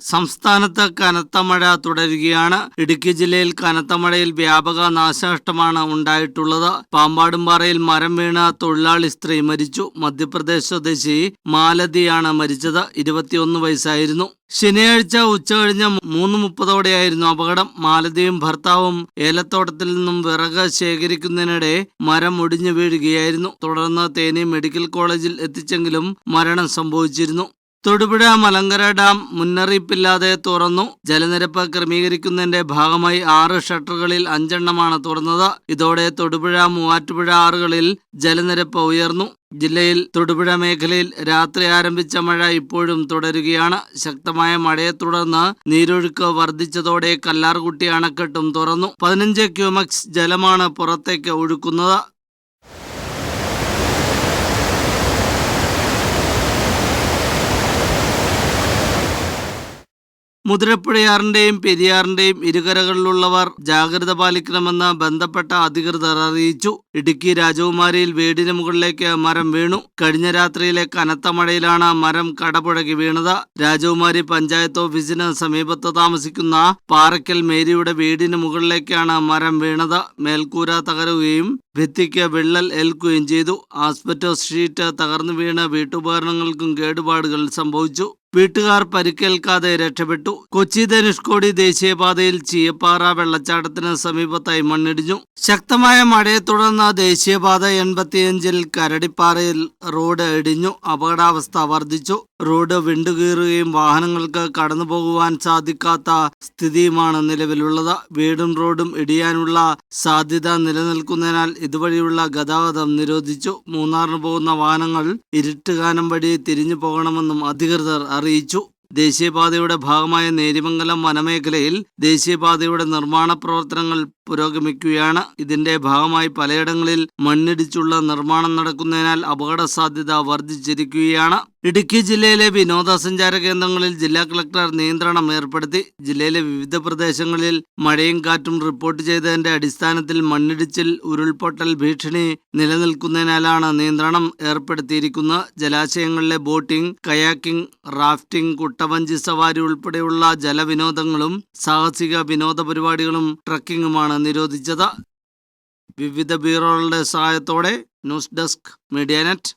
സംസ്ഥാനത്ത് കനത്ത മഴ തുടരുകയാണ്. ഇടുക്കി ജില്ലയിൽ കനത്ത മഴയിൽ വ്യാപക നാശനഷ്ടമാണ് ഉണ്ടായിട്ടുള്ളത്. പാമ്പാടുംപാറയിൽ മരം വീണ തൊഴിലാളി സ്ത്രീ മരിച്ചു. മധ്യപ്രദേശ് സ്വദേശി മാലതിയാണ് മരിച്ചത്. ഇരുപത്തിയൊന്ന് വയസ്സായിരുന്നു. ശനിയാഴ്ച ഉച്ചകഴിഞ്ഞ് മൂന്ന് മുപ്പതോടെയായിരുന്നു അപകടം. മാലതിയും ഭർത്താവും ഏലത്തോട്ടത്തിൽ നിന്നും വിറക് ശേഖരിക്കുന്നതിനിടെ മരം ഒടിഞ്ഞു വീഴുകയായിരുന്നു. തുടർന്ന് തേനി മെഡിക്കൽ കോളേജിൽ എത്തിച്ചെങ്കിലും മരണം സംഭവിച്ചിരുന്നു. തൊടുപുഴ മലങ്കര ഡാം മുന്നറിയിപ്പില്ലാതെ തുറന്നു. ജലനിരപ്പ് ക്രമീകരിക്കുന്നതിന്റെ ഭാഗമായി ആറ് ഷട്ടറുകളിൽ അഞ്ചെണ്ണമാണ് തുറന്നത്. ഇതോടെ തൊടുപുഴ മൂവാറ്റുപുഴ ആറുകളിൽ ജലനിരപ്പ് ഉയർന്നു. ജില്ലയിൽ തൊടുപുഴ മേഖലയിൽ രാത്രി ആരംഭിച്ച മഴ ഇപ്പോഴും തുടരുകയാണ്. ശക്തമായ മഴയെ തുടർന്ന് നീരൊഴുക്ക് വർദ്ധിച്ചതോടെ കല്ലാർകുട്ടി അണക്കെട്ടും തുറന്നു. പതിനഞ്ച് ക്യൂമക്സ് ജലമാണ് പുറത്തേക്ക് ഒഴുക്കുന്നത്. മുതിരപ്പുഴയാറിന്റെയും പെരിയാറിന്റെയും ഇരുകരകളിലുള്ളവർ ജാഗ്രത പാലിക്കണമെന്ന് ബന്ധപ്പെട്ട അധികൃതർ അറിയിച്ചു. ഇടുക്കി രാജകുമാരിയിൽ വീടിന് മുകളിലേക്ക് മരം വീണു. കഴിഞ്ഞ രാത്രിയിലെ കനത്ത മഴയിലാണ് മരം കടപുഴകി വീണത്. രാജകുമാരി പഞ്ചായത്ത് ഓഫീസിന് സമീപത്ത് താമസിക്കുന്ന പാറയ്ക്കൽ മേരിയുടെ വീടിന് മുകളിലേക്കാണ് മരം വീണത്. മേൽക്കൂര തകരുകയും ഭിത്തിക്ക് വിള്ളൽ ഏൽക്കുകയും ചെയ്തു. ആസ്പെറ്റോ ഷീറ്റ് തകർന്നു വീണ് വീട്ടുപകരണങ്ങൾക്കും കേടുപാടുകൾ സംഭവിച്ചു. വീട്ടുകാർ പരിക്കേൽക്കാതെ രക്ഷപ്പെട്ടു. കൊച്ചി ധനുഷ്കോടി ദേശീയപാതയിൽ ചീയപ്പാറ വെള്ളച്ചാട്ടത്തിന് സമീപത്തായി മണ്ണിടിഞ്ഞു. ശക്തമായ മഴയെ തുടർന്ന് ദേശീയപാത എൺപത്തിയഞ്ചിൽ കരടിപ്പാറയിൽ റോഡ് ഇടിഞ്ഞു. അപകടാവസ്ഥ വർദ്ധിച്ചു. റോഡ് വിണ്ടുകീറുകയും വാഹനങ്ങൾക്ക് കടന്നു പോകുവാൻ സാധിക്കാത്ത സ്ഥിതിയുമാണ് നിലവിലുള്ളത്. വീടും റോഡും ഇടിയാനുള്ള സാധ്യത നിലനിൽക്കുന്നതിനാൽ ഇതുവഴിയുള്ള ഗതാഗതം നിരോധിച്ചു. മൂന്നാറിന് പോകുന്ന വാഹനങ്ങൾ ഇരുട്ടുകാനം വഴി തിരിഞ്ഞു പോകണമെന്നും അധികൃതർ അറിയിച്ചു. ദേശീയപാതയുടെ ഭാഗമായ നേരിമംഗലം വനമേഖലയിൽ ദേശീയപാതയുടെ നിർമ്മാണ പ്രവർത്തനങ്ങൾ പുരോഗമിക്കുകയാണ്. ഇതിന്റെ ഭാഗമായി പലയിടങ്ങളിൽ മണ്ണിടിച്ചുള്ള നിർമ്മാണം നടക്കുന്നതിനാൽ അപകട സാധ്യത വർദ്ധിച്ചിരിക്കുകയാണ്. ഇടുക്കി ജില്ലയിലെ വിനോദസഞ്ചാര കേന്ദ്രങ്ങളിൽ ജില്ലാ കളക്ടർ നിയന്ത്രണം ഏർപ്പെടുത്തി. ജില്ലയിലെ വിവിധ പ്രദേശങ്ങളിൽ മഴയും കാറ്റും റിപ്പോർട്ട് ചെയ്തതിന്റെ അടിസ്ഥാനത്തിൽ മണ്ണിടിച്ചിൽ ഉരുൾപൊട്ടൽ ഭീഷണി നിലനിൽക്കുന്നതിനാലാണ് നിയന്ത്രണം ഏർപ്പെടുത്തിയിരിക്കുന്നത്. ജലാശയങ്ങളിലെ ബോട്ടിംഗ് കയാക്കിംഗ് റാഫ്റ്റിംഗ് കുട്ടവഞ്ചി സവാരി ഉൾപ്പെടെയുള്ള ജലവിനോദങ്ങളും സാഹസിക വിനോദ പരിപാടികളും ട്രക്കിങ്ങുമാണ് നിരോധിച്ചത്. വിവിധ ബ്യൂറോകളുടെ സഹായത്തോടെ ന്യൂസ് ഡെസ്ക് മീഡിയ നെറ്റ്.